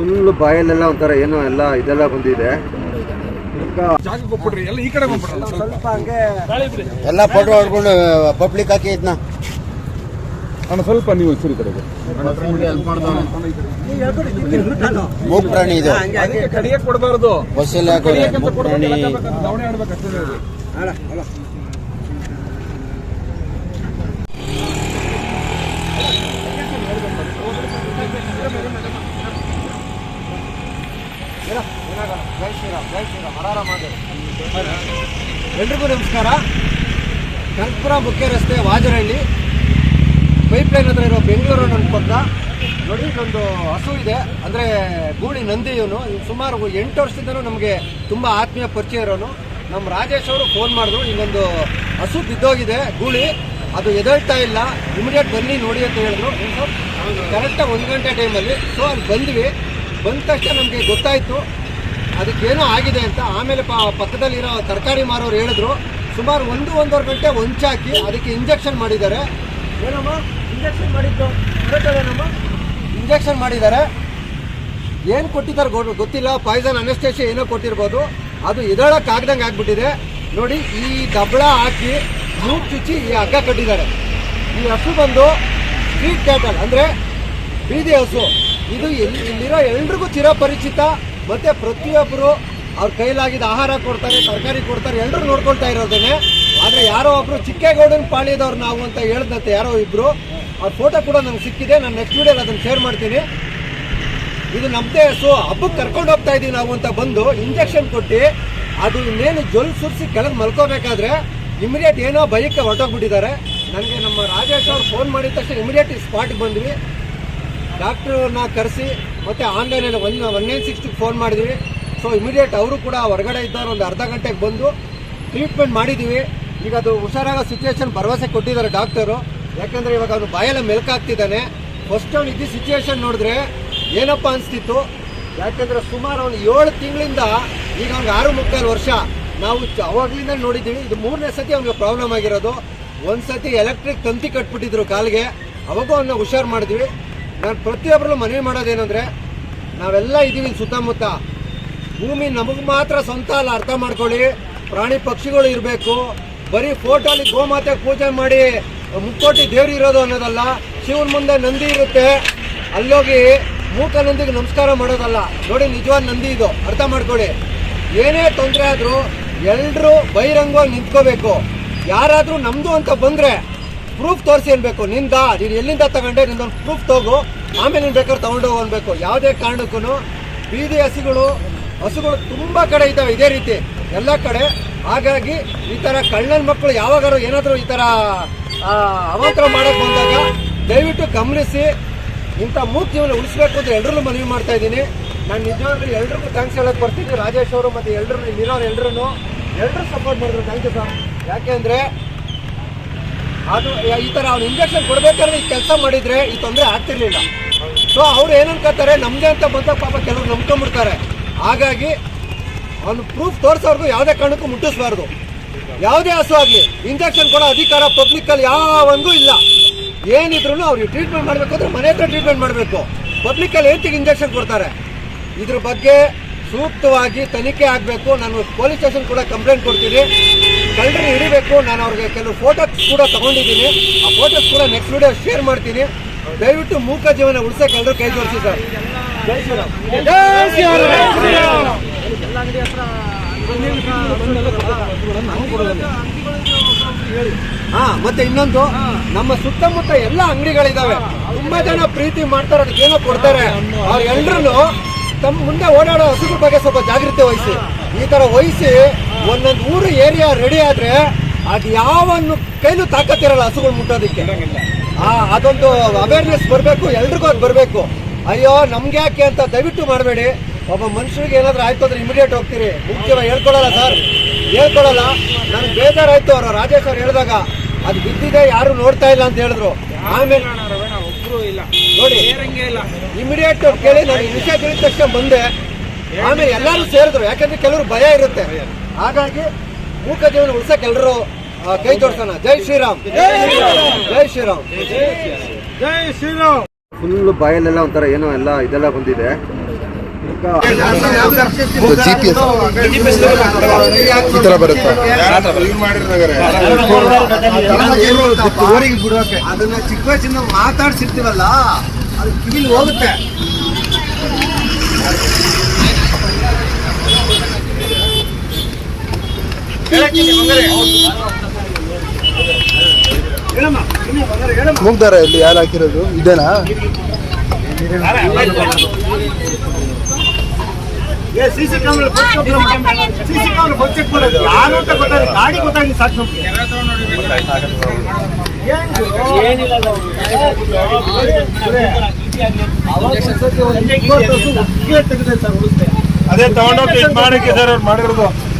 Full ಬಾಯಲ್ಲೆಲ್ಲ ಒಂಥರ ಏನೋ ಎಲ್ಲ ಇದೆಲ್ಲ ಬಂದಿದೆ. ಜಾಗ ಹೋಗ್ಬಿಡ್ರಿ ಎಲ್ಲ ಈ ಕಡೆ ಹೋಗ್ಬಿಡ್ರಿ ಸ್ವಲ್ಪ ಹಂಗೆ ಎಲ್ಲ ಫೋಟೋ ಹೊಡ್ಕೊಂಡು ಪಬ್ಲಿಕ್ ಹಾಕಿ ಇದನ್ನ ಅಣ್ಣ ಸ್ವಲ್ಪ ನೀವು ಒಂಚೂರು ಕಡೆ ಕಡೆಗೆ ಮೂಕ್ ಪ್ರಾಣಿ ಇದು. ಅದಕ್ಕೆ ಕಡಿಯಕ್ಕೆ ಕೊಡಬಾರ್ದು. ಬಸ್ಸಲ್ಲಿ ಶ್ರೀರಾಮ್, ಜೈ ಶ್ರೀರಾಮ್. ಅದು. ಎಲ್ರಿಗೂ ನಮಸ್ಕಾರ. ಕನಕಪುರ ಮುಖ್ಯ ರಸ್ತೆ ವಾಜರಹಳ್ಳಿ. ಪೈಪ್ ಲೈನ್ ಹತ್ರ ಇರೋ ಬೆಂಗಳೂರು ಪಕ್ಕ. ನೋಡಿ ಒಂದು ಹಸು ಇದೆ. ಅಂದರೆ ಗೂಳಿ ನಂದಿ ಇವನು. ಸುಮಾರು ಎಂಟು ವರ್ಷದಿಂದಲೂ ನಮಗೆ ತುಂಬ ಆತ್ಮೀಯ ಪರಿಚಯ ಇರೋನು. ನಮ್ಮ ರಾಜೇಶ್ ಅವರು ಫೋನ್ ಮಾಡಿದ್ರು. ಇನ್ನೊಂದು ಹಸು ಬಿದ್ದೋಗಿದೆ, ಗೂಳಿ. ಅದು ಎದಳ್ತಾ ಇಲ್ಲ. ಇಮಿಡಿಯೇಟ್ ಬನ್ನಿ ನೋಡಿ ಅಂತ ಹೇಳಿದ್ರು. ಕರೆಕ್ಟಾಗಿ ಒಂದು ಗಂಟೆ ಟೈಮಲ್ಲಿ ಸೊ ಅಲ್ಲಿ ಬಂದ್ವಿ. ಬಂದ ತಕ್ಷಣ ನಮಗೆ ಗೊತ್ತಾಯಿತು. ಅದಕ್ಕೇನೋ ಆಗಿದೆ ಅಂತ ಆಮೇಲೆ ಪಕ್ಕದಲ್ಲಿರೋ ತರಕಾರಿ ಮಾರೋರು ಹೇಳಿದ್ರು. ಸುಮಾರು ಒಂದು, ಒಂದೂವರೆ ಗಂಟೆ ಹೊಂಚಾಕಿ ಅದಕ್ಕೆ ಇಂಜೆಕ್ಷನ್ ಮಾಡಿದ್ದಾರೆ. ಏನಮ್ಮ? ಇಂಜೆಕ್ಷನ್ ಮಾಡಿದ್ದು ಏನಮ್ಮ ಇಂಜೆಕ್ಷನ್ ಮಾಡಿದ್ದಾರೆ. ಏನು ಕೊಟ್ಟಿದ್ದಾರೆ ಗೊತ್ತಿಲ್ಲ. ಪಾಯ್ಸನ್ ಅನಸ್ಟೇಷನ್ ಏನೋ ಕೊಟ್ಟಿರ್ಬೋದು. ಅದು ಎದಳಕ್ಕಾಗ್ದಂಗೆ ಆಗ್ಬಿಟ್ಟಿದೆ. ನೋಡಿ, ಈ ದಬ್ಬಳ ಹಾಕಿ ಮೂಗ್ ಚುಚ್ಚಿ ಈ ಹಗ್ಗ ಕಟ್ಟಿದ್ದಾರೆ. ಈ ಹಸು ಬಂದು ಸ್ಟ್ರೀಟ್ ಕ್ಯಾಟಲ್ ಅಂದರೆ ಬೀದಿ ಹಸು. ಇದು ಎಲ್ಲಿ ಇಲ್ಲಿರೋ ಎಲ್ರಿಗೂ ಚಿರಪರಿಚಿತ ಮತ್ತೆ ಪ್ರತಿಯೊಬ್ಬರು ಅವ್ರ ಕೈಲಾಗಿದ್ದ ಆಹಾರ ಕೊಡ್ತಾರೆ, ತರಕಾರಿ ಕೊಡ್ತಾರೆ ಎಲ್ಲರೂ ನೋಡ್ಕೊಳ್ತಾ ಇರೋದೇನೆ. ಆದರೆ ಯಾರೋ ಒಬ್ರು ಚಿಕ್ಕೇಗೌಡನ ಪಾಳಿದವ್ರು ನಾವು ಅಂತ ಹೇಳಿದಂತೆ ಯಾರೋ ಇಬ್ರು, ಅವ್ರ ಫೋಟೋ ಕೂಡ ನಂಗೆ ಸಿಕ್ಕಿದೆ, ನಾನು ನೆಕ್ಸ್ಟ್ ವೀಡಿಯೋ ಅದನ್ನು ಶೇರ್ ಮಾಡ್ತೀನಿ. ಇದು ನಮ್ಮದೇ ಸೊ ಹಬ್ಬಕ್ಕೆ ಕರ್ಕೊಂಡು ಹೋಗ್ತಾ ಇದೀವಿ ನಾವು ಅಂತ ಬಂದು ಇಂಜೆಕ್ಷನ್ ಕೊಟ್ಟು, ಅದು ಇನ್ನೇನು ಜೊಲ್ ಸುರಿಸಿ ಕೆಳಗೆ ಮಲ್ಕೋಬೇಕಾದ್ರೆ ಇಮಿಡಿಯೇಟ್ ಏನೋ ಬೈಕ್ ಹೊರಟೋಗ್ಬಿಟ್ಟಿದ್ದಾರೆ. ನನಗೆ ನಮ್ಮ ರಾಜೇಶ್ ಅವ್ರು ಫೋನ್ ಮಾಡಿದ ತಕ್ಷಣ ಇಮಿಡಿಯೇಟ್ ಸ್ಪಾಟ್ಗೆ ಬಂದ್ವಿ. ಡಾಕ್ಟ್ರನ್ನ ಕರೆಸಿ ಮತ್ತೆ ಆನ್ಲೈನಲ್ಲಿ ಒನ್ ಒನ್ ನೈನ್ ಸಿಕ್ಸ್ಟಿಗೆ ಫೋನ್ ಮಾಡಿದ್ವಿ. ಸೊ ಇಮಿಡಿಯೇಟ್ ಅವರು ಕೂಡ ಹೊರಗಡೆ ಇದ್ದವ್ರು ಒಂದು ಅರ್ಧ ಗಂಟೆಗೆ ಬಂದು ಟ್ರೀಟ್ಮೆಂಟ್ ಮಾಡಿದ್ದೀವಿ ಈಗ ಅದು ಹುಷಾರಾಗೋ ಸಿಚುವೇಶನ್ ಭರವಸೆ ಕೊಟ್ಟಿದ್ದಾರೆ ಡಾಕ್ಟರು. ಯಾಕಂದರೆ ಇವಾಗ ಅವನು ಬಾಯೆಲ್ಲ ಮೆಲ್ಕಾಗ್ತಿದ್ದಾನೆ ಫಸ್ಟ್ ಅವ್ನು ಇದ್ದ ಸಿಚುವೇಶನ್ ನೋಡಿದ್ರೆ ಏನಪ್ಪ ಅನಿಸ್ತಿತ್ತು? ಯಾಕಂದರೆ ಸುಮಾರು ಅವ್ನು ಏಳು ತಿಂಗಳಿಂದ ಈಗ ಅವ್ನಿಗೆ ಆರು ಮುಕ್ಕಾಲು ವರ್ಷ. ನಾವು ಅವಾಗಲಿಂದ ನೋಡಿದ್ದೀವಿ. ಇದು ಮೂರನೇ ಸತಿ ಅವ್ನಿಗೆ ಪ್ರಾಬ್ಲಮ್ ಆಗಿರೋದು. ಒಂದು ಸತಿ ಎಲೆಕ್ಟ್ರಿಕ್ ತಂತಿ ಕಟ್ಬಿಟ್ಟಿದ್ರು ಕಾಲಿಗೆ. ಅವಾಗೂ ಅವನ್ನ ಹುಷಾರು ಮಾಡಿದ್ವಿ. ನಾನು ಪ್ರತಿಯೊಬ್ಬರಲ್ಲೂ ಮನವಿ ಮಾಡೋದೇನೆಂದರೆ, ನಾವೆಲ್ಲ ಇದ್ದೀವಿ ಸುತ್ತಮುತ್ತ. ಭೂಮಿ ನಮಗೆ ಮಾತ್ರ ಸ್ವಂತ ಅಲ್ಲ, ಅರ್ಥ ಮಾಡ್ಕೊಳ್ಳಿ. ಪ್ರಾಣಿ ಪಕ್ಷಿಗಳು ಇರಬೇಕು. ಬರೀ ಫೋಟೋಲಿ ಗೋಮಾತೆ ಪೂಜೆ ಮಾಡಿ, ಮುಕ್ಕೋಟಿ ದೇವ್ರು ಇರೋದು ಅನ್ನೋದಲ್ಲ, ಶಿವನ ಮುಂದೆ ನಂದಿ ಇರುತ್ತೆ. ಅಲ್ಲೋಗಿ ಮೂಕ ನಂದಿಗೆ ನಮಸ್ಕಾರ ಮಾಡೋದಲ್ಲ. ನೋಡಿ ನಿಜವಾದ ನಂದಿ ಇದು. ಅರ್ಥ ಮಾಡ್ಕೊಳ್ಳಿ. ಏನೇ ತೊಂದರೆ ಆದರೂ ಎಲ್ಲರೂ ಬಹಿರಂಗವಾಗಿ ನಿಂತ್ಕೋಬೇಕು. ಯಾರಾದರೂ ನಮ್ಮದು ಅಂತ ಬಂದರೆ ಪ್ರೂಫ್ ತೋರಿಸಿ ಅನ್ಬೇಕು. ನಿಂದ, ನೀನು ಎಲ್ಲಿಂದ ತಗೊಂಡೆ, ನಿಂದೊಂದು ಪ್ರೂಫ್ ತಗೋ. ಆಮೇಲೆ ನೀನು ಬೇಕಾದ್ರೆ ತಗೊಂಡೋಗು ಅನ್ಬೇಕು. ಯಾವುದೇ ಕಾರಣಕ್ಕೂ ಬೀದಿ ಹಸುಗಳು ಹಸುಗಳು ತುಂಬ ಕಡೆ ಇದ್ದಾವೆ ಇದೇ ರೀತಿ. ಎಲ್ಲ ಕಡೆ. ಹಾಗಾಗಿ ಈ ಥರ ಕಳ್ಳನ ಮಕ್ಕಳು ಯಾವಾಗಾರು ಏನಾದರೂ ಈ ಥರ ಅವಾಂತರ ಮಾಡೋಕ್ಕೆ ಬಂದಾಗ ದಯವಿಟ್ಟು ಗಮನಿಸಿ. ಇಂಥ ಮೂರ್ತಿಯನ್ನು ಉಳಿಸ್ಬೇಕು ಅಂತ ಎಲ್ಲರೂ ಮನವಿ ಮಾಡ್ತಾ ಇದ್ದೀನಿ. ನಾನು ನಿಜವಾಗ್ಲೂ ಎಲ್ರಿಗೂ ಥ್ಯಾಂಕ್ಸ್ ಹೇಳಕ್ ಬರ್ತೀನಿ ರಾಜೇಶ್ ಅವರು ಮತ್ತು ಎಲ್ಲರೂ ಇಲ್ಲಿರೋರು ಎಲ್ಲರೂ ಎಲ್ಲರೂ ಸಪೋರ್ಟ್ ಮಾಡಿದ್ರು. ಥ್ಯಾಂಕ್ ಯು ಸರ್ ಯಾಕೆಂದರೆ ಅದು ಈ ಥರ ಅವ್ನು ಇಂಜೆಕ್ಷನ್ ಕೊಡ್ಬೇಕಾದ್ರೆ ಈ ಕೆಲಸ ಮಾಡಿದರೆ ಈ ತೊಂದರೆ ಆಗ್ತಿರ್ಲಿಲ್ಲ. ಸೊ ಅವ್ರು ಏನು ಅನ್ಕೋತಾರೆ ನಮ್ದೇ ಅಂತ ಬಂದಾಗ ಪಾಪ ಕೆಲವರು ನಂಬ್ಕೊಂಡ್ಬಿಡ್ತಾರೆ ಹಾಗಾಗಿ, ಅವ್ನು ಪ್ರೂಫ್ ತೋರಿಸೋರ್ಗು ಯಾವುದೇ ಕಾರಣಕ್ಕೂ ಮುಟ್ಟಿಸ್ಬಾರ್ದು. ಯಾವುದೇ ಹಸು ಆಗಲಿ ಇಂಜೆಕ್ಷನ್ ಕೊಡೋ ಅಧಿಕಾರ ಪಬ್ಲಿಕ್ಕಲ್ಲಿ ಯಾವಂಗೂ ಇಲ್ಲ. ಏನಿದ್ರು ಅವ್ರಿಗೆ ಟ್ರೀಟ್ಮೆಂಟ್ ಮಾಡಬೇಕು ಅಂದ್ರೆ ಮನೆ ಹತ್ರ ಟ್ರೀಟ್ಮೆಂಟ್ ಮಾಡಬೇಕು. ಪಬ್ಲಿಕ್ಕಲ್ಲಿ ಏನ್ತಿಗೆ ಇಂಜೆಕ್ಷನ್ ಕೊಡ್ತಾರೆ? ಇದ್ರ ಬಗ್ಗೆ ಸೂಕ್ತವಾಗಿ ತನಿಖೆ ಆಗಬೇಕು. ನಾನು ಪೊಲೀಸ್ ಸ್ಟೇಷನ್ ಕೂಡ ಕಂಪ್ಲೇಂಟ್ ಕೊಡ್ತೀನಿ. ಕಳ್ಳರನ್ನ ಹಿಡಿಬೇಕು. ನಾನು ಅವ್ರಿಗೆ ಕೆಲವು ಫೋಟೋಸ್ ಕೂಡ ತಗೊಂಡಿದ್ದೀನಿ. ಆ ಫೋಟೋಸ್ ಕೂಡ ನೆಕ್ಸ್ಟ್ ವಿಡಿಯೋ ಶೇರ್ ಮಾಡ್ತೀನಿ. ದಯವಿಟ್ಟು ಮೂಕ ಜೀವನ ಉಳಿಸೋಕೆ ಎಲ್ಲರೂ ಕೈ ಜೋಡಿಸಿ ಸರ್. ಹಾ ಮತ್ತೆ ಇನ್ನೊಂದು ನಮ್ಮ ಸುತ್ತಮುತ್ತ ಎಲ್ಲ ಅಂಗಡಿಗಳಿದಾವೆ. ತುಂಬಾ ಜನ ಪ್ರೀತಿ ಮಾಡ್ತಾರೆ ಅದಕ್ಕೆ ಏನೋ ಕೊಡ್ತಾರೆ. ಅವ್ರ ಎಲ್ರು ತಮ್ಮ ಮುಂದೆ ಓಡಾಡೋ ಹಸುಗಳ ಬಗ್ಗೆ ಸ್ವಲ್ಪ ಜಾಗೃತಿ ವಹಿಸಿ. ಈ ತರ ವಹಿಸಿ ಒಂದೊಂದು ಊರು ಏರಿಯಾ ರೆಡಿ ಆದ್ರೆ ಅದ್ ಯಾವನ್ನು ಕೈಲೂ ತಾಕತ್ತಿರಲ್ಲ ಹಸುಗಳು ಮುಟ್ಟೋದಕ್ಕೆ. ಆ, ಅದೊಂದು ಅವೇರ್ನೆಸ್ ಬರಬೇಕು, ಎಲ್ರಿಗೂ ಅದು ಬರಬೇಕು. ಅಯ್ಯೋ, ನಮ್ಗೆ ಯಾಕೆ ಅಂತ ದಯವಿಟ್ಟು ಮಾಡಬೇಡಿ. ಒಬ್ಬ ಮನುಷ್ಯರಿಗೆ ಏನಾದ್ರೂ ಆಯ್ತು ಅಂದ್ರೆ ಇಮಿಡಿಯೇಟ್ ಹೋಗ್ತೀರಿ. ಮುಖ್ಯವಾಗಿ ಹೇಳ್ಕೊಳ್ಳಲ್ಲ ಸರ್ ಹೇಳ್ಕೊಳ್ಳಲ್ಲ ನನ್ಗೆ ಬೇಜಾರಾಯ್ತು ಅವರು, ರಾಜೇಶ್ ಅವ್ರು ಹೇಳಿದಾಗ. ಅದು ಬಿದ್ದಿದೆ, ಯಾರು ನೋಡ್ತಾ ಇಲ್ಲ ಅಂತ ಹೇಳಿದ್ರು. ಆಮೇಲೆ ನೋಡಿ ಇಮಿಡಿಯೇಟ್ ಕೇಳಿ, ನಾನು ವಿಷಯ ತಿಳಿದ ತಕ್ಷಣ ಬಂದೆ. ಆಮೇಲೆ ಎಲ್ಲರೂ ಸೇರಿದ್ರು. ಯಾಕಂದ್ರೆ ಕೆಲವರು ಭಯ ಇರುತ್ತೆ. ಹಾಗಾಗಿ ಮೂಕ ಜೀವನ ಉಳಿಸಕ್ಕೆ ಎಲ್ಲರೂ ಕೈ ಜೋಡಿಸೋಣ. ಜೈ ಶ್ರೀರಾಮ್. ಜೈ ಶ್ರೀರಾಮ್. ಜೈ ಶ್ರೀರಾಮ್. ಫುಲ್ ಬಾಯಲ್ಲೆಲ್ಲ ಒಂಥರ ಏನೋ ಎಲ್ಲ ಇದೆಲ್ಲ ಬಂದಿದೆ. ಈ ಬರುತ್ತೆ? ಅದನ್ನ ಚಿಕ್ಕ ವಯಸ್ಸಿಂದ ಮಾತಾಡ್ಸಿರ್ತೀವಲ್ಲ ಅದು ಕಿವಿಲಿ ಹೋಗುತ್ತೆ. ಮೂಗ್ದಾರ ಇಲ್ಲಿ ಯಾರು ಹಾಕಿರೋದು. ಇದೇನಾ? ಕ್ಯಾಮ್ರಾ ಕ್ಯಾಮ್ರಾ ಯಾರು ಅಂತ ಗೊತ್ತಾಗ ಗಾಡಿ ಗೊತ್ತಾಗಿ ಸಾಕು ನಮ್ಗೆ. ಅದೇ ತಗೊಂಡೋಗಿ ಮಾಡಕ್ಕೆ ಸರ್ ಅವ್ರು ಮಾಡಿರೋದು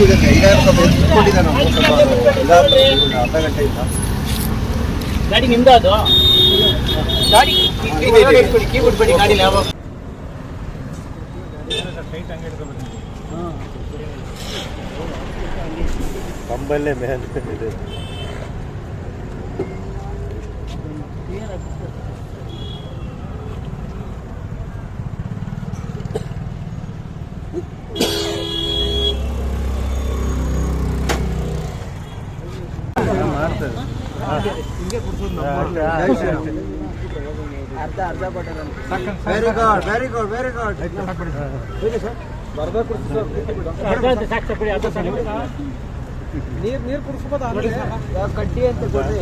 ಎತ್ಕೊಂಡಿದ್ದಾನೆ ಅವನು ಸ್ವಲ್ಪ ಎಲ್ಲ ಅರ್ಧ ಗಂಟೆಯಿಂದ. ಗಾಡಿ ನಿಮ್ದು ಅದು? ಗಾಡಿ ಕೀ ಬಿಡ್ಬೇಡಿ ಗಾಡಿ ಯಾವ ಕಂಬಲ್ಲೇ ಮೇಲೆ. ಇದೆ very good very good very good ಸಾಕು ಬಿಡಿ ಅದು ಸರಿ ನೀರ್ ನೀರ್ ಕುಡಿಸ್ಬೋದು ಕಡ್ಡಿ ಅಂತ ಕೊಡ್ರಿ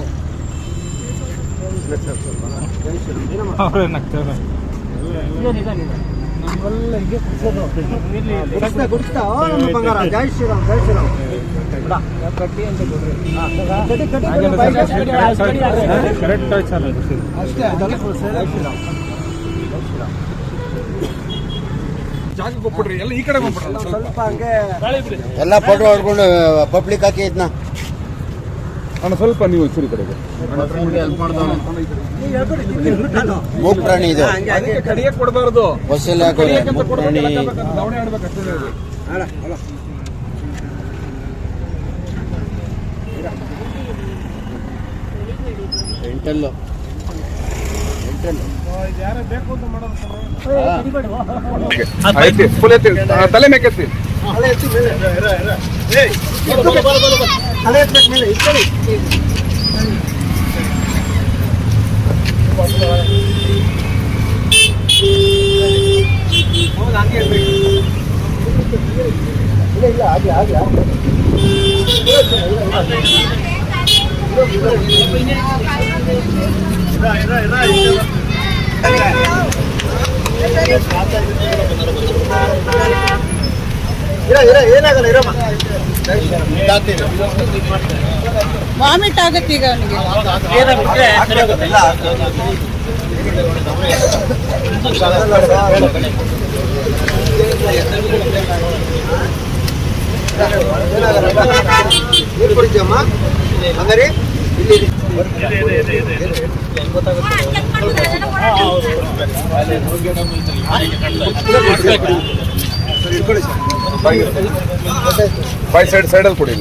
ಗುಡಿಸ್ತಾ ಗುಡಿಸ್ತಾ ಓ ನಮ್ಮ ಬಂಗಾರ ಜೈ ಶ್ರೀರಾಮ್ ಜೈ ಶ್ರೀರಾಮ್ ಎಲ್ಲ ಈ ಕಡೆ ಹೋಗ್ಬಿಡ್ರಲ್ಲ ಸ್ವಲ್ಪ ಸ್ವಲ್ಪ ಹಂಗೆ ಎಲ್ಲ ಫೋಟೋ ಹೊಡ್ಕೊಂಡು ಪಬ್ಲಿಕ್ ಹಾಕಿ ಇದನ್ನ ಅಣ್ಣ ಸ್ವಲ್ಪ ನೀವು ಇಚ್ಚಿರಿ ಕಡೆಗೆ. ಮೂಗ್ ಪ್ರಾಣಿ ಇದು. ಅದಕ್ಕೆ ಕಡಿಯಕ್ಕೆ ಕೊಡಬಾರ್ದು. ಬಸ್ಸಲ್ಲಿ ಅಂತ ಮೂಗ್ ಪ್ರಾಣಿ ಹೌದು, ಹಂಗೆ ಇರ್ಬೇಕು. ಇಲ್ಲ ಇಲ್ಲ ಹಾಗೆ ಹಾಗೆ. ಏನಾಗಲ್ಲ ಇರಮ್ಮ ವಾಮಿಟ್ ಆಗುತ್ತೆ ಈಗ ಅವನಿಗೆ ನೀರು ಕುಡಿದ್ಯಮ್ಮ ಹಂಗಾರಿ ಬೈ ಸೈಡ್ ಸೈಡಲ್ಲಿ ಕೊಡಿ.